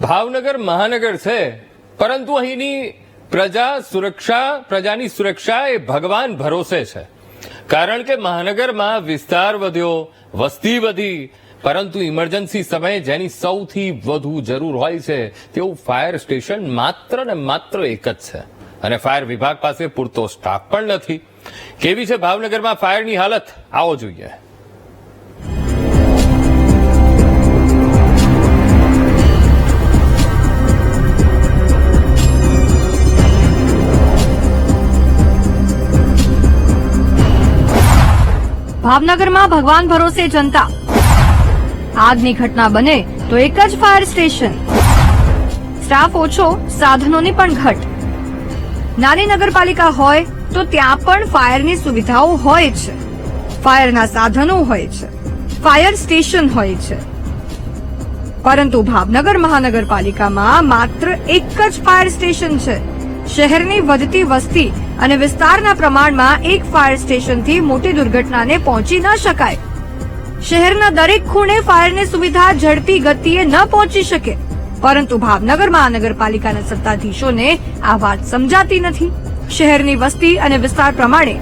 ભાવનગર મહાનગર છે. પરંતુ અહીંની પ્રજા સુરક્ષા, પ્રજાની સુરક્ષા એ ભગવાન ભરોસે છે. કારણ કે મહાનગરમાં વિસ્તાર વધ્યો, વસ્તી વધી, પરંતુ ઇમરજન્સી સમયે જેની સૌથી વધુ જરૂર હોય છે, તેવું ફાયર સ્ટેશન માત્ર ને માત્ર એક જ છે. અને ફાયર વિભાગ પાસે પૂરતો સ્ટાફ પણ નથી. કેવી છે ભાવનગરમાં ફાયરની હાલત? આવો જોઈએ. ભાવનગરમાં ભગવાન ભરોસે જનતા. આગની ઘટના બને તો એક જ ફાયર સ્ટેશન. સ્ટાફ ઓછો, સાધનોની પણ ઘટ. નાની નગરપાલિકા હોય તો ત્યાં પણ ફાયરની સુવિધાઓ હોય છે ફાયરના સાધનો હોય છે ફાયર સ્ટેશન હોય છે પરંતુ ભાવનગર મહાનગરપાલિકામાં માત્ર એક જ ફાયર સ્ટેશન છે. શહેરની વધતી વસ્તી અને વિસ્તારના પ્રમાણમાં એક ફાયર સ્ટેશનથી મોટી દુર્ઘટનાને પહોંચી ન શકાય. શહેરના દરેક ખૂણે ફાયરની સુવિધા ઝડપી ગતિએ ન પહોંચી શકે. પરંતુ ભાવનગર મહાનગરપાલિકાના સત્તાધીશોને આ વાત સમજાતી નથી. શહેરની વસ્તી અને વિસ્તાર પ્રમાણે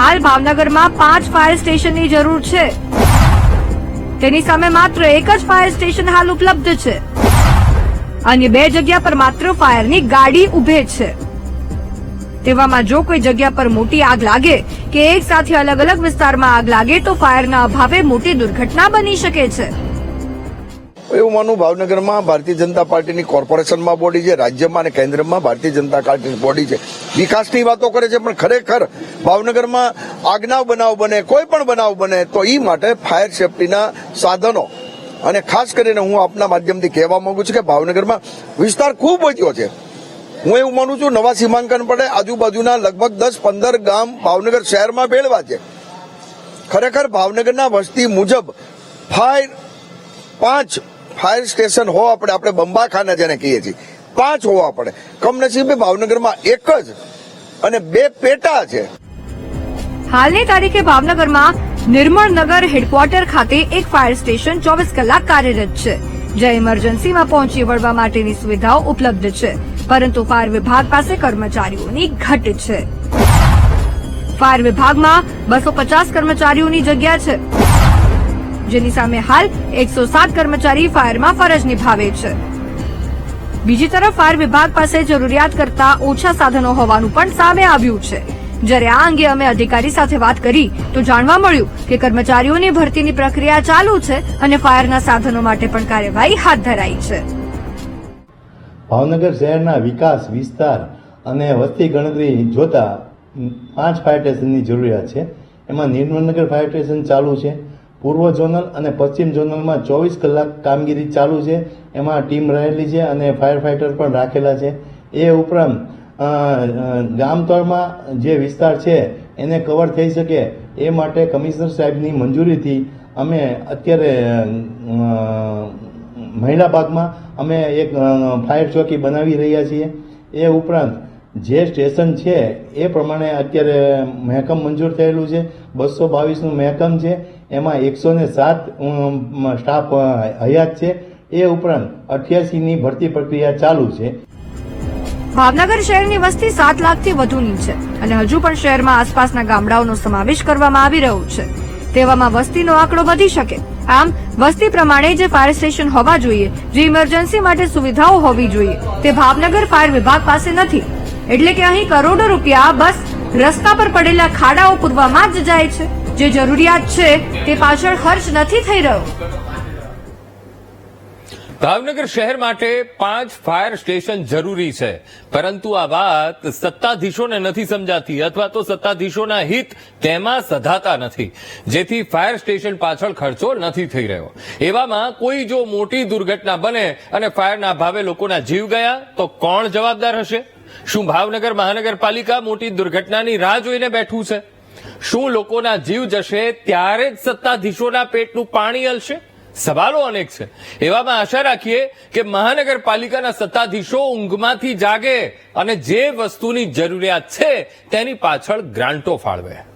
હાલ ભાવનગરમાં પાંચ ફાયર સ્ટેશનની જરૂર છે. તેની સામે માત્ર એક જ ફાયર સ્ટેશન હાલ ઉપલબ્ધ છે. અન્ય બે જગ્યા પર માત્ર ફાયરની ગાડી ઉભે છે. તેવામાં જો કોઈ જગ્યા પર મોટી આગ લાગે કે એક સાથે અલગ અલગ વિસ્તારમાં આગ લાગે તો ફાયરના અભાવે મોટી દુર્ઘટના બની શકે છે. એવું માનું ભાવનગરમાં ભારતીય જનતા પાર્ટીની કોર્પોરેશનમાં બોડી છે, રાજ્યમાં અને કેન્દ્રમાં ભારતીય જનતા પાર્ટીની બોડી છે. વિકાસની વાતો કરે છે, પણ ખરેખર ભાવનગરમાં આગના બનાવ બને, કોઈ પણ બનાવ બને, તો એ માટે ફાયર સેફટીના સાધનો અને ખાસ કરીને હું આપના માધ્યમથી કહેવા માંગુ છું કે ભાવનગરમાં વિસ્તાર ખૂબ વધ્યો છે. હું એવું માનું છું નવા સીમાંકન પડે, આજુબાજુના લગભગ દસ પંદર ગામ ભાવનગર શહેરમાં ભેળવા છે. ખરેખર ભાવનગરના વસ્તી મુજબ ફાયર પાંચ ફાયર સ્ટેશન હોવા પડે, આપણે બંબાખાના જેને કહીએ છીએ. પાંચ હોવા પડે. કમનસીબે ભાવનગરમાં એક જ અને બે પેટા છે. હાલની તારીખે ભાવનગરમાં નિર્મળનગર હેડક્વાર્ટર ખાતે એક ફાયર સ્ટેશન ચોવીસ કલાક કાર્યરત છે, જે ઇમરજન્સીમાં પહોંચી વળવા માટેની સુવિધાઓ ઉપલબ્ધ છે, પરંતુ ફાયર વિભાગ પાસે કર્મચારીઓની ઘટ છે. ફાયર વિભાગમાં બસો પચાસ કર્મચારીઓની જગ્યા છે, જેની સામે હાલ એકસો સાત કર્મચારી ફાયરમાં ફરજ નિભાવે છે. બીજી તરફ ફાયર વિભાગ પાસે જરૂરિયાત કરતા ઓછા સાધનો હોવાનું પણ સામે આવ્યું છે. જ્યારે આ અંગે અમે અધિકારી સાથે વાત કરી, તો જાણવા મળ્યું કે કર્મચારીઓની ભરતીની પ્રક્રિયા ચાલુ છે અને ફાયરના સાધનો માટે પણ કાર્યવાહી હાથ ધરાઈ છે. ભાવનગર શહેરના વિકાસ વિસ્તાર અને વસ્તી ગણતરી જોતા પાંચ ફાયર સ્ટેશનની જરૂરિયાત છે. એમાં નિર્મળનગર ફાયર સ્ટેશન ચાલુ છે. પૂર્વ ઝોનલ અને પશ્ચિમ ઝોનલમાં ચોવીસ કલાક કામગીરી ચાલુ છે. એમાં ટીમ રહેલી છે અને ફાયર ફાઇટર પણ રાખેલા છે. એ ઉપરાંત ગામતળમાં જે વિસ્તાર છે, એને કવર થઈ શકે એ માટે કમિશનર સાહેબની મંજૂરીથી અમે અત્યારે મહિલા ભાગમાં અમે એક ફાયર ચોકી બનાવી રહ્યા છીએ. એ ઉપરાંત જે સ્ટેશન છે, એ પ્રમાણે અત્યારે મહેકમ મંજૂર થયેલું છે. બસો બાવીસનું મહેકમ છે. એમાં એકસો ને સાત સ્ટાફ હયાત છે. એ ઉપરાંત અઠ્યાસીની ભરતી પ્રક્રિયા ચાલુ છે. ભાવનગર શહેરની વસ્તી સાત લાખથી વધુની છે અને હજુ પણ શહેરમાં આસપાસના ગામડાઓનો સમાવેશ કરવામાં આવી રહ્યો છે. તેવામાં વસ્તીનો આંકડો વધી શકે. આમ, વસ્તી પ્રમાણે જે ફાયર સ્ટેશન હોવા જોઈએ, જે ઇમરજન્સી માટે સુવિધાઓ હોવી જોઈએ. તે ભાવનગર ફાયર વિભાગ પાસે નથી. એટલે કે અહીં કરોડો રૂપિયા બસ, રસ્તા પર પડેલા ખાડાઓ પૂરવામાં જ જાય છે. જે જરૂરિયાત છે, તે પાછળ ખર્ચ નથી થઈ રહ્યો. ભાવનગર શહેર માટે પાંચ ફાયર સ્ટેશન જરૂરી છે. પરંતુ આ વાત સત્તાધીશોને નથી સમજાતી અથવા તો સત્તાધીશોના હિત તેમાં સધાતા નથી. જેથી ફાયર સ્ટેશન પાછળ ખર્ચો નથી થઈ રહ્યો. એવામાં કોઈ જો મોટી દુર્ઘટના બને અને ફાયરના ભાવે લોકોના જીવ ગયા, તો કોણ જવાબદાર હશે? શું ભાવનગર મહાનગરપાલિકા મોટી દુર્ઘટનાની રાહ જોઈને બેઠું છે? શું લોકોના જીવ જશે ત્યારે જ સત્તાધીશોના પેટનું પાણી હલશે? સવાલો અનેક છે. એવામાં આશા રાખીએ કે મહાનગરપાલિકાના સત્તાધીશો ઊંઘમાંથી જાગે અને જે વસ્તુની જરૂરિયાત છે તેની પાછળ ગ્રાન્ટો ફાળવે.